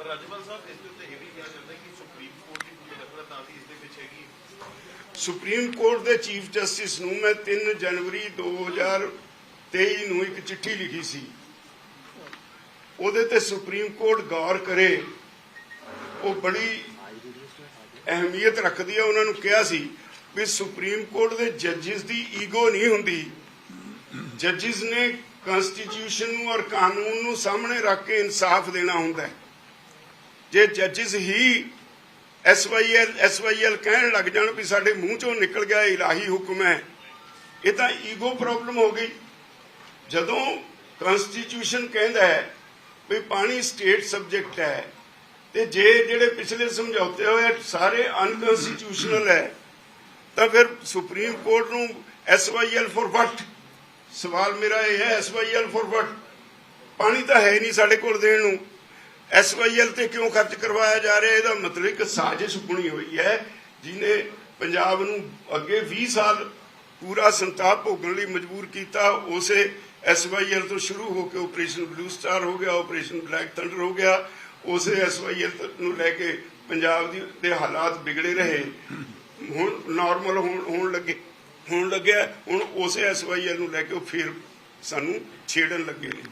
ਪਰ ਰਾਜਪਾਲ ਸਾਹਿਬ, ਇਸ ਦੇ ਉੱਤੇ ਇਹ ਵੀ ਕਿਹਾ ਜਾਂਦਾ ਕਿ ਸੁਪਰੀਮ ਕੋਰਟ ਦੀ ਪੂਰੀ ਦਖਲਅੰਦਾਜ਼ੀ ਤਾਂ ਇਸ ਦੇ ਵਿੱਚ ਹੈਗੀ। ਸੁਪਰੀਮ ਕੋਰਟ ਦੇ ਚੀਫ ਜਸਟਿਸ ਨੂੰ ਮੈਂ 3 ਜਨਵਰੀ 2023 ਨੂੰ ਇੱਕ ਚਿੱਠੀ ਲਿਖੀ ਸੀ। ਉਹਦੇ ਤੇ ਸੁਪਰੀਮ ਕੋਰਟ ਗੌਰ ਕਰੇ, ਉਹ ਬੜੀ ਅਹਿਮੀਅਤ ਰੱਖਦੀ ਹੈ ਉਹਨਾਂ ਨੂੰ ਕਿਹਾ ਸੀ ਵੀ ਸੁਪਰੀਮ ਕੋਰਟ ਦੇ ਜੱਜਿਸ ਦੀ ਈਗੋ ਨਹੀਂ ਹੁੰਦੀ। ਜੱਜਿਸ ਨੇ ਕਨਸਟੀਟਿਊਸ਼ਨ ਨੂੰ ਔਰ ਕਾਨੂੰਨ ਨੂੰ ਸਾਹਮਣੇ ਰੱਖ ਕੇ ਇਨਸਾਫ ਦੇਣਾ ਹੁੰਦਾ ਹੈ। ਜੇ ਜੱਜਿਸ ਹੀ ਐਸਵਾਈਐਲ ਐਸਵਾਈਐਲ ਕਹਿਣ ਲੱਗ ਜਾਣ ਵੀ ਸਾਡੇ ਮੂੰਹ ਚੋਂ ਨਿਕਲ ਗਿਆ ਇਲਾਹੀ ਹੁਕਮ ਹੈ, ਇਹ ਤਾਂ ਈਗੋ ਪ੍ਰੋਬਲਮ ਹੋ ਗਈ। ਜਦੋਂ ਕਨਸਟੀਟਿਊਸ਼ਨ ਕਹਿੰਦਾ ਹੈ ਵੀ ਪਾਣੀ ਸਟੇਟ ਸਬਜੈਕਟ ਹੈ, ਤੇ ਜੇ ਜਿਹੜੇ ਪਿਛਲੇ ਸਮਝੌਤੇ ਹੋਏ ਸਾਰੇ ਅਨਕਨਸਟੀਟਿਊਸ਼ਨਲ ਹੈ, ਤਾਂ ਫਿਰ ਸੁਪਰੀਮ ਕੋਰਟ ਨੂੰ ਐਸਵਾਈਐਲ ਫॉर ਵਟ ਸਵਾਲ ਮੇਰਾ ਇਹ ਹੈ ਐਸਵਾਈਐਲ ਫॉर ਵਟ ਪਾਣੀ ਤਾਂ ਹੈ ਨਹੀਂ ਸਾਡੇ ਕੋਲ ਦੇਣ ਨੂੰ। ਐਸਵਾਈਐਲ ਤੇ ਕਿਉਂ ਖਰਚ ਕਰਵਾਇਆ ਜਾ ਰਿਹਾ? ਇਹਦਾ ਮਤਲਬ ਇੱਕ ਸਾਜ਼ਿਸ਼ ਬਣੀ ਹੋਈ ਹੈ, ਜਿਹਨੇ ਪੰਜਾਬ ਨੂੰ ਅੱਗੇ 20 ਸਾਲ ਪੂਰਾ ਸੰਤਾਪ ਭੋਗਣ ਲਈ ਮਜਬੂਰ ਕੀਤਾ। ਉਸੇ ਐਸਵਾਈਐਲ ਤੋਂ ਸ਼ੁਰੂ ਹੋ ਕੇ ਆਪਰੇਸ਼ਨ ਬਲੂ ਸਟਾਰ ਹੋ ਗਿਆ ਆਪਰੇਸ਼ਨ ਬਲੈਕ ਥੰਡਰ ਹੋ ਗਿਆ। ਉਸੇ ਐਸਵਾਈਐਲ ਨੂੰ ਲੈ ਕੇ ਪੰਜਾਬ ਦੇ ਹਾਲਾਤ ਵਿਗੜੇ ਰਹੇ। ਹੁਣ ਨਾਰਮਲ ਹੋਣ ਲੱਗੇ ਹੋਣ ਲੱਗਿਆ। ਹੁਣ ਉਸੇ ਐਸਵਾਈਐਲ ਨੂੰ ਲੈ ਕੇ ਉਹ ਫਿਰ ਸਾਨੂੰ ਛੇੜਨ ਲੱਗੇ ਨੇ।